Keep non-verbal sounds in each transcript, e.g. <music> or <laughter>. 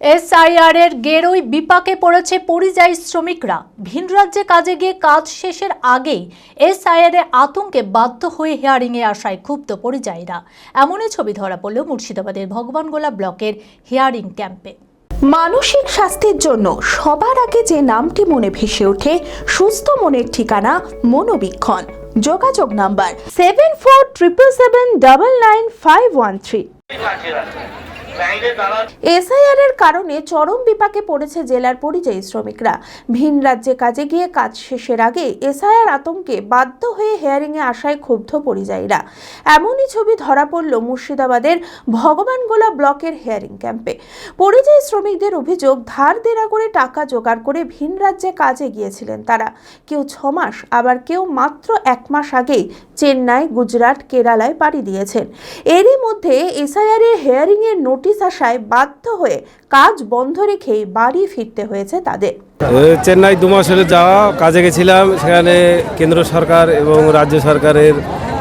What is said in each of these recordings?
SIR এর গেরোই বিপাকে পড়েছে পরিযায়ী শ্রমিকরা। ভিন রাজ্যে কাজে গিয়ে কাজ শেষের আগেই এসআইআর এর আতঙ্কে বাধ্য হয়ে হেয়ারিং এ আসায় ক্ষুব্ধ পরিযায়ীরা। এমনই ছবি ধরা পড়ল মুর্শিদাবাদের ভগবানগোলা ব্লকের হিয়ারিং ক্যাম্পে। মানসিক স্বাস্থ্যের জন্য সবার আগে যে নামটি মনে ভেসে ওঠে, সুস্থ মনের ঠিকানা মনোবীক্ষণ। যোগাযোগ number seven four triple seven double nine five one three. SIR এর কারণে চরম বিপাকে পড়েছে জেলার পরিযায়ী শ্রমিকরা। ভিন রাজ্যে কাজে গিয়ে কাজ শেষের আগে এসআইআর আতঙ্কে বাধ্য হয়ে হেয়ারিংয়ে আসায় ক্ষুব্ধ পরিযায়ীরা। এমনই ছবি ধরা পড়ল মুর্শিদাবাদের ভগবানগোলা ব্লকের হেয়ারিং ক্যাম্পে পরিযায়ী শ্রমিকদের অভিযোগ, ধার দেনা করে টাকা জোগাড় করে ভিন রাজ্যে কাজে গিয়েছিলেন তারা। কেউ ছ মাস, আবার কেউ মাত্র এক মাস আগেই চেন্নাই, গুজরাট, কেরালায় পাড়ি দিয়েছেন। এরই মধ্যে এসআইআর এর হেয়ারিং এর নোটিশ আসায় বাধ্য হয়ে কাজ বন্ধ রেখেই বাড়ি ফিরতে হয়েছে তাদের। চেন্নাই দু মাস হলে যাওয়া, কাজে গেছিলাম। সেখানে কেন্দ্র সরকার এবং রাজ্য সরকারের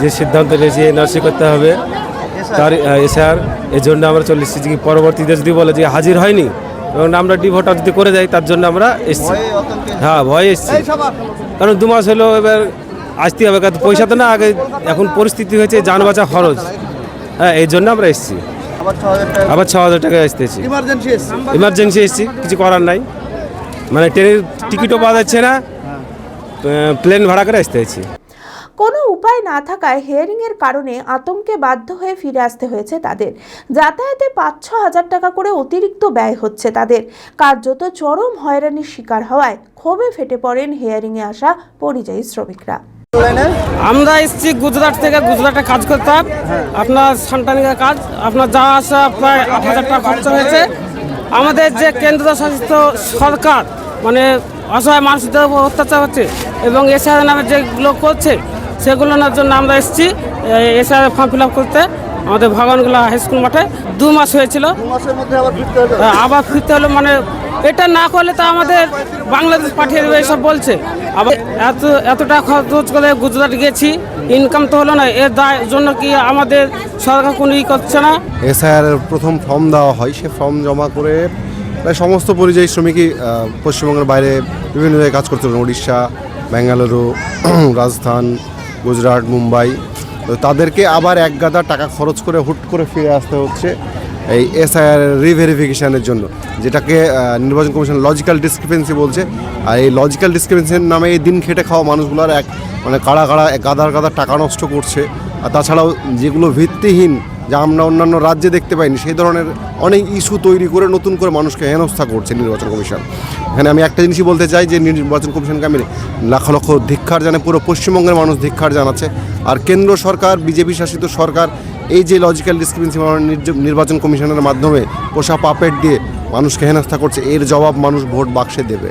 যে সিদ্ধান্ত নিয়েছে এনআরসি করতে হবে। তার এসআর, এর জন্য আমরা চলে এসেছি। পরবর্তীতে যদি বলে যে হাজির হয়নি, এবং আমরা ডিভোটার যদি করে যাই, তার জন্য আমরা এসেছি। হ্যাঁ ভয় এসেছি। কারণ দু মাস হলো এবার আসতে হবে। পয়সা তো না, আগে এখন পরিস্থিতি হয়েছে যান বাঁচা খরচ। হ্যাঁ এই জন্য আমরা এসেছি। আবার ছ হাজার টাকা আসতেছি ইমার্জেন্সি এসছে। ইমার্জেন্সি এসেছি কিছু করার নাই। মানে ট্রেনের টিকিটও পাওয়া যাচ্ছে না প্লেন ভাড়া করে আসতে হয়েছি। কোনো উপায় না থাকায় হেয়ারিংয়ের কারণে আতঙ্কে বাধ্য হয়ে ফিরে আসতে হয়েছে তাদের। যাতায়াতে পাঁচ ছ হাজার টাকা করে অতিরিক্ত ব্যয় হচ্ছে তাদের। কার্যত চরম হয়রানির শিকার হওয়ায় ক্ষোভে ফেটে পড়েন হেয়ারিংয়ে আসা পরিযায়ী শ্রমিকরা। আমরা এসেছি গুজরাট থেকে, গুজরাটে কাজ করতাম আপনার সান্টানিকা কাজ। আপনার যা আসা, প্রায় আট হাজার টাকা খরচা হয়েছে। আমাদের যে কেন্দ্র শাসিত সরকার মানে অসহায় মানুষদের উপর অত্যাচার হচ্ছে, এবং এসআর নামে যেগুলো করছে, সেগুলোর জন্য আমরা এসেছি এসআর ফর্ম ফিল করতে। আমাদের ভগবানগুলা হাই স্কুল মাঠে দু মাস হয়েছিল। দু মাসের মধ্যে আবার ফিরতে হলো? হ্যাঁ, আবার ফিরতে হলো মানে এটা না করলে তো আমাদের বাংলাদেশ পাঠিয়ে দেবে এসব বলছে। আবার এত এতটা খরচ করে গুজরাট গেছি ইনকাম তো হলো না এর দায় জন্য কি আমাদের সরকার কোনো ই করছে না? এসআইআর প্রথম ফর্ম দেওয়া হয় সে ফর্ম জমা করে প্রায় সমস্ত পরিযায়ী শ্রমিকই পশ্চিমবঙ্গের বাইরে বিভিন্ন জায়গায় কাজ করতে পারেন উড়িষ্যা বেঙ্গালুরু <clears throat> রাজস্থান গুজরাট মুম্বাই। তাদেরকে আবার এক গাদা টাকা খরচ করে হুট করে ফিরে আসতে হচ্ছে এই এসআইআর রিভেরিফিকেশানের জন্য, যেটাকে নির্বাচন কমিশন লজিক্যাল ডিসক্রিপেন্সি বলছে। আর এই লজিক্যাল ডিসক্রিপেন্সির নামে এই দিন খেটে খাওয়া মানুষগুলোর এক মানে কাড়া কাড়া গাদার গাদার টাকা নষ্ট করছে। আর তাছাড়াও যেগুলো ভিত্তিহীন যা আমরা অন্যান্য রাজ্যে দেখতে পাইনি, সেই ধরনের অনেক ইস্যু তৈরি করে নতুন করে মানুষকে হেনস্থা করছে নির্বাচন কমিশন। এখানে আমি একটা জিনিসই বলতে চাই যে নির্বাচন কমিশনকে আমি লাখ লক্ষ ধিক্ষার জানে পুরো পশ্চিমবঙ্গের মানুষ ধিক্ষার জানাচ্ছে। আর কেন্দ্র সরকার, বিজেপি শাসিত সরকার, এই যে লজিক্যাল ডিসক্রিপেন্সি নির্বাচন কমিশনের মাধ্যমে পোষা পাপেট দিয়ে মানুষকে হেনস্থা করছে, এর জবাব মানুষ ভোট বাক্সে দেবে।